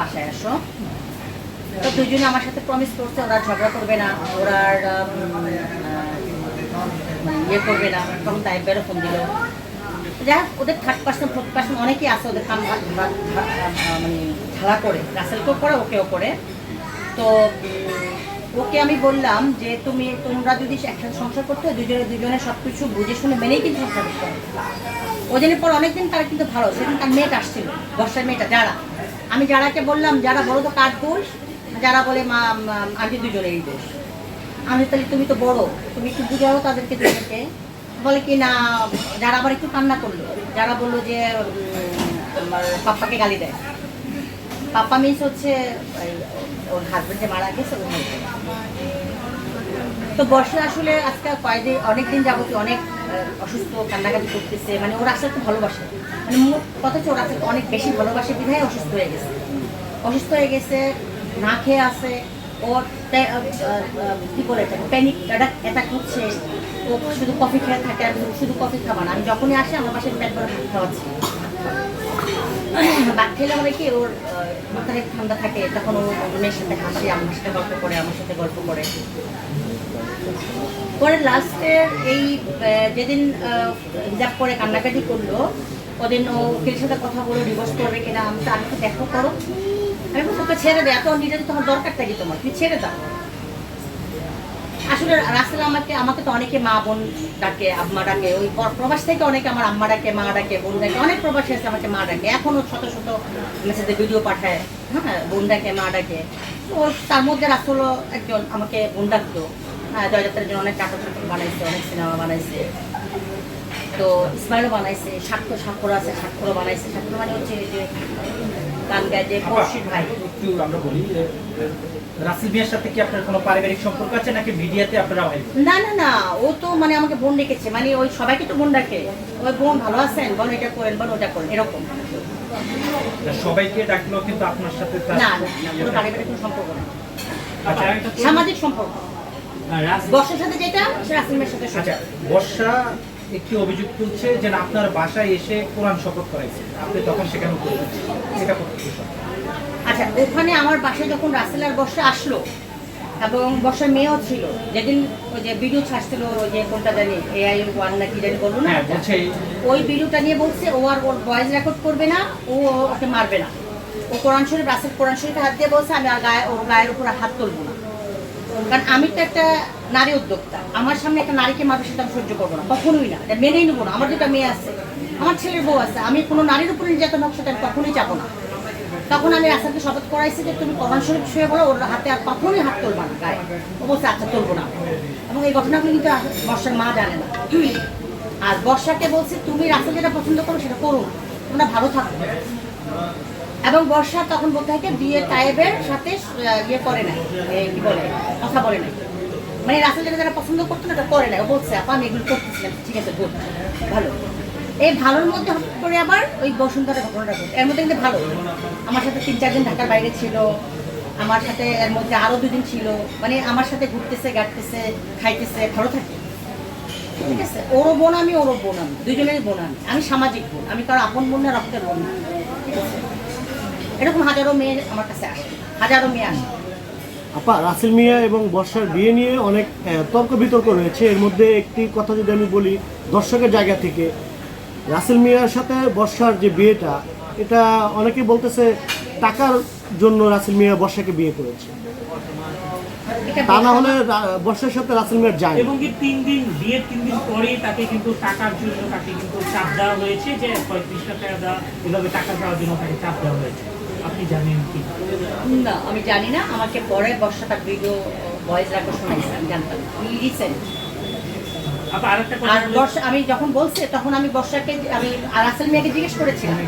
বাসায় আসো। তো দুজনে আমার সাথে প্রমিস করছে, ওরা ঝগড়া করবে না ওরা ইয়ে করবে না, তখন তাই বেরো ফোন দিল। যাই ওদের থার্ড পার্সেন্ট ফোর্থ পার্সেন্ট অনেকেই আছে, ওদের কাম মানে ঝালা করে রাসেলকেও করে, ওকেও করে। তো ওকে আমি বললাম যে, তুমি, তোমরা যদি একসাথে সংসার করতে দুজনে দুজনে সব কিছু বুঝে শুনে মেনেই কিন্তু সংসার করতে হবে ওজনের পর অনেকদিন তারা কিন্তু ভালো সেদিন তার মেয়েটা আসছিল, বর্ষার মেয়েটা, যারা। আমি যারাকে বললাম, যারা বড় তো কার দোষ? যারা বলে মা আন্টি দুজনেরই দোষ। আমি তাহলে তুমি তো বড়, তুমি একটু বুঝাও তাদেরকে দুজনকে। বলে কি, না, যারা আবার একটু কান্না করল, যারা বলল যে পাপ্পাকে গালি দেয়। পাপ্পা মিন্স হচ্ছে ওর হাজবেন্ড যে মারা গেছে তো বর্ষা আসলে আজকে কয়েকদিন, অনেকদিন যাবতীয় অনেক অসুস্থ, কান্নাকাটি করতেছে মানে ওরা খুব ভালোবাসে। মানে মোট কথা হচ্ছে ওরা আসলে অনেক বেশি ভালোবাসে, বিধায় অসুস্থ হয়ে গেছে। অসুস্থ হয়ে গেছে, না খেয়ে আসে ওর কি বলে প্যানিক অ্যাটাক হচ্ছে, ও শুধু কফি খেয়ে থাকে আমি শুধু কফি খাবা না আমি যখনই আসি, আমার পাশে পেট করে ভাত খাওয়াচ্ছি। বাদ খেলে হবে কি, ওর মাথায় ঠান্ডা থাকে, তখন ও মেয়ের সাথে হাসি, আমার সাথে গল্প করে, আমার সাথে গল্প করে। পরে লাস্টের এই যেদিন হিজাব করে কান্নাকাটি করল, ওদিন ও উকিল সাথে কথা বলে ডিভোর্স করবে কিনা, আমি তো আমি দেখো করো। আমি তোকে ছেড়ে দে এত নিজের তোমার দরকারটা কি তোমার? তুমি ছেড়ে দাও। আসলে রাস্তায় আমাকে আমাকে তো অনেকে মা বোন ডাকে, আম্মা ডাকে, ওই প্রবাস থেকে অনেকে আমার আম্মা ডাকে, মা ডাকে, বোন ডাকে, অনেক প্রবাসী আছে আমাকে মা ডাকে। এখনও শত শত মেসেজে ভিডিও পাঠায় হ্যাঁ বোন ডাকে, মা ডাকে। তো তার মধ্যে রাসুল একজন আমাকে বোন ডাকতো। হ্যাঁ জয়যাত্রার জন্য অনেক নাটক বানাইছে অনেক সিনেমা বানাইছে। তো ইসমাইলও বানাইছে স্বাক্ষর স্বাক্ষর আছে স্বাক্ষরও বানাইছে। স্বাক্ষর মানে হচ্ছে যে গান গায় যে ভাই। একটু আমরা বলি রাসেল মিয়ার সাথে কি আপনার কোনো পারিবারিক সম্পর্ক আছে নাকি মিডিয়াতে আপনারা ভাই না না না ও তো মানে আমাকে বোন ডেকেছে মানে ওই সবাইকে তো বোন ডাকে। ওই বোন ভালো আছেন বল এটা করেন বল ওটা করেন এরকম। সবাইকে ডাকলো কিন্তু আপনার সাথে না না কোনো পারিবারিক কোনো সম্পর্ক না। আচ্ছা। সামাজিক সম্পর্ক। বর্ষার সাথে যেটা সে সাথে আচ্ছা বর্ষা একটি অভিযোগ তুলছে যে আপনার বাসায় এসে কোরআন শপথ করাইছে। আপনি তখন সেখানে এটা আচ্ছা ওখানে আমার বাসায় যখন রাসেল আর বর্ষা আসলো এবং বর্ষার মেয়েও ছিল যেদিন ওই যে ভিডিও ছাড়ছিল ওই যে কোনটা জানি এআই ওয়ান না কি জানি বলল না? হ্যাঁ ওই ভিডিওটা নিয়ে বলছে ও আর ওর ভয়েস রেকর্ড করবে না ও ওকে মারবে না। ও কোরআন শরীফ রাসেল কোরআন শরীফে হাত দিয়ে বলছে আমি আর গায়ে ওর গায়ের উপর হাত তুলবো না। কারণ আমি তো একটা নারী উদ্যোক্তা। আমার সামনে একটা নারীকে মারবে সেটা আমি সহ্য করব না, কখনোই না। এটা মেনেই নেব না। আমার দুটা মেয়ে আছে, আমার ছেলের বউ আছে। আমি কোনো নারীর উপরে নির্যাতন হোক, সেটা আমি কখনোই যাব না। তখন আমি রাসানকে শপথ করাইছি যে তুমি কোরআন শরীফ শুয়ে বলো ওর হাতে আর কখনোই হাত তুলবা না, গায়ে। ও বলছে আচ্ছা তুলবো না। এবং এই ঘটনাগুলো কিন্তু বর্ষার মা জানে না। আর বর্ষাকে বলছে, তুমি রাসেল যেটা পছন্দ করো, সেটা করো তোমরা ভালো থাকো। এবং বর্ষা তখন বলতে থাকে বিয়ে টাইবের সাথে ইয়ে করে এই কি বলে, কথা বলে নাই। মানে রাসেল যেটা যারা পছন্দ করতো না এটা করে নাই। বলছে, আপা, আমি এগুলো করতেছিলাম ঠিক আছে, গুড, ভালো। এই ভালোর মধ্যে হঠাৎ করে আবার ওই বসুন্ধরা ঘটনাটা ঘটে। এর মধ্যে কিন্তু ভালো। আমার সাথে তিন, চার দিন ঢাকার বাইরে ছিল। আমার সাথে এর মধ্যে আরও দুদিন ছিল। মানে আমার সাথে ঘুরতেছে, গাড়তেছে, খাইতেছে, ভালো থাকে। ঠিক আছে? ওরও বোন আমি, ওরও বোন আমি। দুজনেরই বোন আমি। আমি সামাজিক বোন। আমি কারও আপন বোন না রক্তের বোন না। ঠিক আছে? এরকম হাজারো মেয়ে আমার কাছে আসে। হাজারো মেয়ে আসে। আপা রাসেল মিয়া এবং বর্ষার বিয়ে নিয়ে অনেক তর্ক বিতর্ক রয়েছে। এর মধ্যে একটি কথা যদি আমি বলি দর্শকের জায়গা থেকে রাসেল মিয়ার সাথে বর্ষার যে বিয়েটা এটা অনেকেই বলতেছে টাকার জন্য রাসেল মিয়া বর্ষাকে বিয়ে করেছে। এটা তা না হলে রা- বর্ষার সাথে রাসেল মিয়ার যায় এবং কি তিন দিন বিয়ের তিন দিন পরেই তাকে কিন্তু টাকার জন্য তাকে কিন্তু চাপ দেওয়া হয়েছে যে পঁয়ত্রিশ টাকা দেওয়া এভাবে টাকা দেওয়ার জন্য তাকে চাপ দেওয়া হয়েছে। আপনি জানেন কি? না আমি জানি না। আমাকে পরে বর্ষা তার ভিডিও ভয়েস রাখা শোনাইছে আমি জানতাম রিসেন্ট আর বর্ষা আমি যখন বলছে তখন আমি বর্ষাকে আমি রাসেল মিয়াকে জিজ্ঞেস করেছিলাম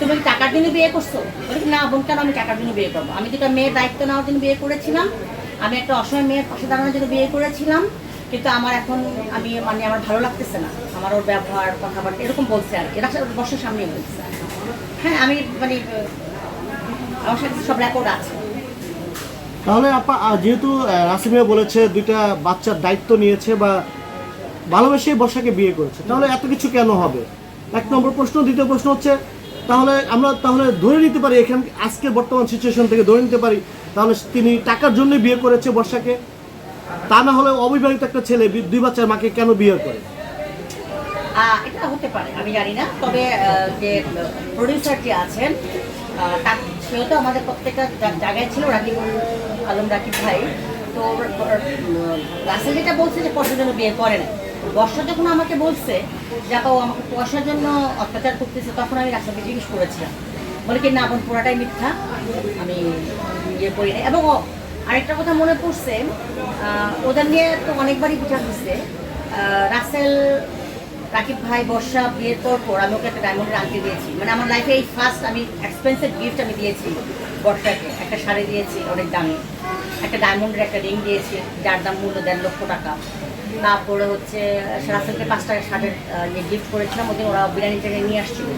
তুমি কি টাকার জন্য বিয়ে করছ? বলে না বোন কেন আমি টাকার জন্য বিয়ে করব? আমি দুটো মেয়ের দায়িত্ব নেওয়ার জন্য বিয়ে করেছিলাম। আমি একটা অসহায় মেয়ের পাশে দাঁড়ানোর জন্য বিয়ে করেছিলাম। কিন্তু আমার এখন আমি মানে আমার ভালো লাগতেছে না। আমার ওর ব্যবহার কথাবার্তা এরকম বলছে আর কি। বর্ষার সামনেই বলছে। হ্যাঁ আমি মানে আমার সাথে সব রেকর্ড আছে। তাহলে আপা যেহেতু আহ, রাসেল মিয়া বলেছে দুইটা বাচ্চার দায়িত্ব নিয়েছে বা ভালোবেসে বর্ষাকে বিয়ে করেছে তাহলে এত কিছু কেন হবে? এক নম্বর প্রশ্ন। দ্বিতীয় প্রশ্ন হচ্ছে তাহলে আমরা তাহলে ধরে নিতে পারি এখান আজকের বর্তমান সিচুয়েশন থেকে ধরে নিতে পারি তাহলে তিনি টাকার জন্য বিয়ে করেছে বর্ষাকে তা না হলে অবিবাহিত একটা ছেলে দুই বাচ্চার মাকে কেন বিয়ে করে? এটা হতে পারে আমি জানি না। তবে যে প্রডিউসার যে আছেন তার সেও তো, আমাদের প্রত্যেকটা জায়গায় ছিল রাকিব আলম, রাকিব ভাই। তো রাসেল যেটা বলছে যে পয়সার জন্য বিয়ে করে না বর্ষা যখন আমাকে বলছে যে, আপা, ও আমাকে পয়সার জন্য অত্যাচার করতেছে তখন আমি রাসেলকে জিজ্ঞেস করেছিলাম। বলে কি, না বোন, পুরাটাই মিথ্যা। আমি ইয়ে করি না এবং আরেকটা কথা মনে পড়ছে ওদের নিয়ে তো অনেকবারই বিচার হচ্ছে রাসেল রাকিব ভাই, বর্ষা, বিয়ের পর পর আমি ওকে একটা ডায়মন্ডের আংটি দিয়েছি। মানে আমার লাইফে এই ফার্স্ট আমি এক্সপেন্সিভ গিফট আমি দিয়েছি বর্ষাকে। একটা শাড়ি দিয়েছি, অনেক দামি। একটা ডায়মন্ডের একটা রিং দিয়েছি, যার দাম মূল্য দেড় লক্ষ টাকা। তারপরে হচ্ছে রাসেলকে পাঁচ টাকা শার্টের ইয়ে গিফট করেছিলাম। ওদিন ওরা বিরিয়ানি টেনে নিয়ে আসছিল।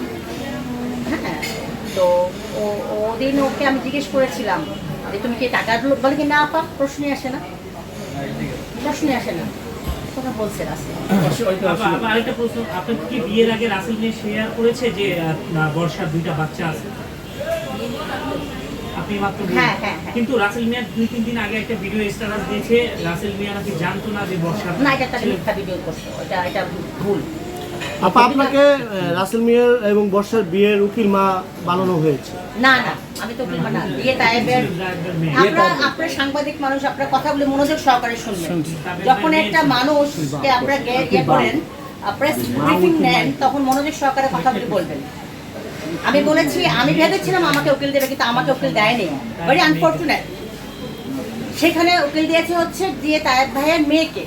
হ্যাঁ তো ও, ওদিন ওকে আমি জিজ্ঞেস করেছিলাম যে, তুমি কি টাকা বলে কি, না, আপা, প্রশ্নই আসে না। প্রশ্নই আসে না। কথা বলছে রাসেল আবার আবার আরেকটা প্রশ্ন আপনার কি বিয়ের আগে রাসেল নিয়ে শেয়ার করেছে যে বর্ষার দুইটা বাচ্চা আছে আপনি মাত্র বললেন। হ্যাঁ, হ্যাঁ, হ্যাঁ। কিন্তু রাসেল মিয়া দুই তিন দিন আগে একটা ভিডিও স্ট্যাটাস দিয়েছে রাসেল মিয়া নাকি জানতো না যে বর্ষার না এটা একটা মিথ্যা ভিডিও করছে এটা এটা ভুল আপা আপনাকে রাসেল মিয়ার এবং বর্ষার বিয়ের উকিল মা বানানো হয়েছে না না আমি তো বলব না। বিয়ে তাইবের আমরা আপনার সাংবাদিক মানুষ আপনার কথাগুলো মনোযোগ সহকারে শুনবেন। যখন একটা মানুষকে আপনারা গে- ইয়ে করেন প্রেস ব্রিফিং নেন তখন মনোযোগ সহকারে কথাগুলো বলবেন। আমি বলেছি আমি ভেবেছিলাম আমাকে উকিল দেবে কিন্তু আমাকে উকিল দেয়নি। ভেরি আনফর্চুনেট সেখানে উকিল দিয়েছে হচ্ছে দিয়ে তায়েব ভাইয়ের মেয়েকে।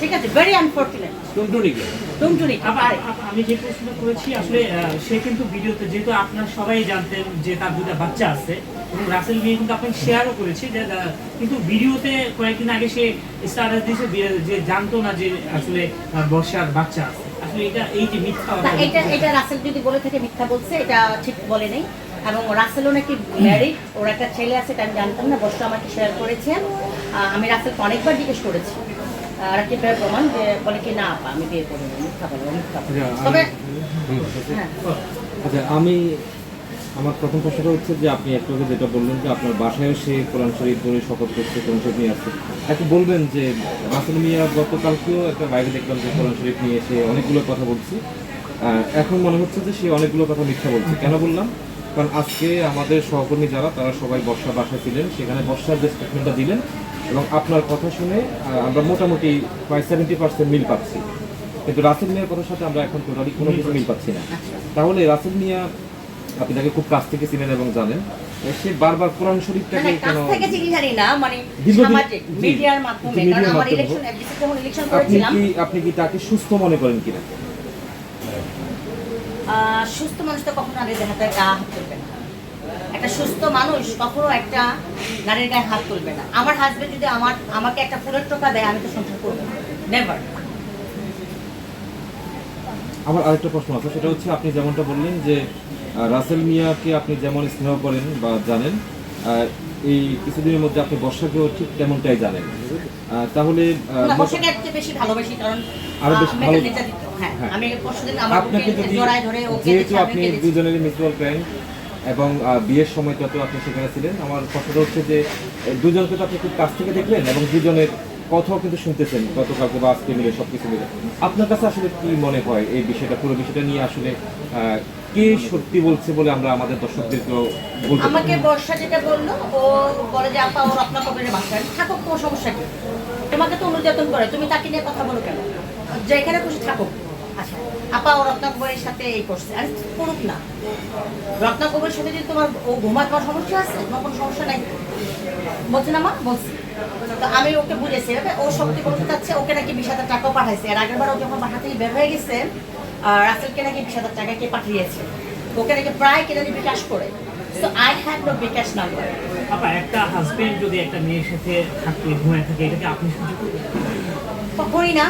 ঠিক আছে? ভেরি আনফর্চুনেট টুনটুনিকে টুনটুনি আমি যে প্রশ্ন করেছি আসলে সে কিন্তু ভিডিওতে যেহেতু আপনারা সবাই জানতেন যে তার দুটা বাচ্চা আছে এবং রাসেল মিয়া কিন্তু আপনি শেয়ারও করেছি যে কিন্তু ভিডিওতে কয়েকদিন আগে সে স্টারাস দিয়েছে যে জানতো না যে আসলে বর্ষার বাচ্চা আছে। আসলে এটা এই যে মিথ্যা এটা এটা রাসেল যদি বলে থাকে মিথ্যা বলছে এটা ঠিক বলে নেই। এবং রাসেলও নাকি ম্যারিড ওর একটা ছেলে আছে এটা আমি জানতাম না বসটা আমাকে শেয়ার করেছে। আহ, আমি রাসেলকে অনেকবার জিজ্ঞেস করেছি। রাকিব ভাইয়ের প্রমাণ যে বলে কি না আপা আমি বিয়ে করব মিথ্যা বলব মিথ্যা আচ্ছা, তবে হ্যাঁ। আচ্ছা আমি আমার প্রথম প্রশ্নটা হচ্ছে যে আপনি একটু আগে যেটা বললেন যে আপনার বাসায়ও সে কোরআন শরীফ ধরে শপথ করছে কোরআন শরীফ নিয়ে আসছে। একটু বলবেন যে রাসেল মিয়া গতকালকেও একটা বাইরে দেখলাম যে কোরআন শরীফ নিয়ে এসে অনেকগুলো কথা বলছি। এখন মনে হচ্ছে যে সে অনেকগুলো কথা মিথ্যা বলছে। কেন বললাম? কারণ আজকে আমাদের সহকর্মী যারা তারা সবাই বর্ষা বাসায় ছিলেন। সেখানে বর্ষার যে স্টেটমেন্টটা দিলেন এবং আপনার কথা শুনে আমরা মোটামুটি প্রায় সেভেন্টি পার্সেন্ট মিল পাচ্ছি। কিন্তু রাসেল মিয়ার কথার সাথে আমরা এখন টোটালি কোনো কিছু মিল পাচ্ছি না। তাহলে রাসেল মিয়া আপনি তাকে খুব কাছ থেকে চিনেন এবং জানেন সে বারবার কোরআন মানে শরীফটাকে কেন থেকে চিনি জানি না মানে সামাজিক মিডিয়ার মাধ্যমে কারণ আমার ইলেকশন এফডিসি যখন ইলেকশন আপনি কি আপনি কি তাকে সুস্থ মনে করেন কিনা? সুস্থ মানুষ তো কখনো নারীর গায়ে হাতে গা হাত একটা সুস্থ মানুষ কখনো একটা নারীর গায়ে হাত তুলবে না আমার হাজবেন্ড যদি আমার আমাকে একটা ফুলের টোকা দেয় আমি তো সংসার করব নেভার আমার আরেকটা প্রশ্ন আছে সেটা হচ্ছে আপনি যেমনটা বললেন যে রাসেল মিয়াকে আপনি যেমন স্নেহ করেন বা জানেন এই কিছুদিনের মধ্যে আপনি বর্ষাকেও ঠিক তেমনটাই জানেন তাহলে আরও বেশি ভালো-। হ্যাঁ হ্যাঁ। আপনাকে যদি যেহেতু আপনি কেঁদেছি। দুজনেরই মিউচুয়াল ফ্রেন্ড এবং বিয়ের সময় তত আপনি সেখানে ছিলেন। আমার কথাটা হচ্ছে যে দুজনকে তো আপনি খুব কাছ থেকে দেখলেন এবং দুজনের কথাও কিন্তু শুনতেছেন। গতকালকে বা আজকে মিলে সব কিছু মিলে। আপনার কাছে আসলে কি মনে হয় এই বিষয়টা, পুরো বিষয়টা নিয়ে আসলে কে সত্যি বলছে বলে আমরা আমাদের দর্শকদেরকেও বলতে? আমাকে বর্ষা যেটা বলল, ও বলে যে, আপা ও রত্নাকবের বাসায় থাকুক তোমার সমস্যা কি তোমাকে তো নির্যাতন করে। তুমি তাকে নিয়ে কথা বলো কেন? যেখানে খুশি থাকুক। আচ্ছা আপা ও রত্নাকবরের সাথে এই করছে। আরে করুক না। রত্নাকবরের সাথে যদি তোমার ও ঘুমার তোমার সমস্যা আছে? তোমার কোনো সমস্যা নাই? বলছে না মা বলছি। তো আমি ওকে বুঝেছি এভাবে ও সত্যি বলতে চাচ্ছে ওকে নাকি বিশ হাজার টাকাও পাঠাইছে। আর আগের বার ও যখন বাসা থেকে বের হয়ে গেছে রাসেলকে নাকি বিশ হাজার টাকা কে পাঠিয়েছে? ওকে নাকি প্রায় কেটে বিকাশ করে। তো I have no bKash number আপা একটা হাজবেন্ড যদি একটা মেয়ের সাথে থাকে ঘুমায় থাকে এটাকে আপনি করবেন? করি না।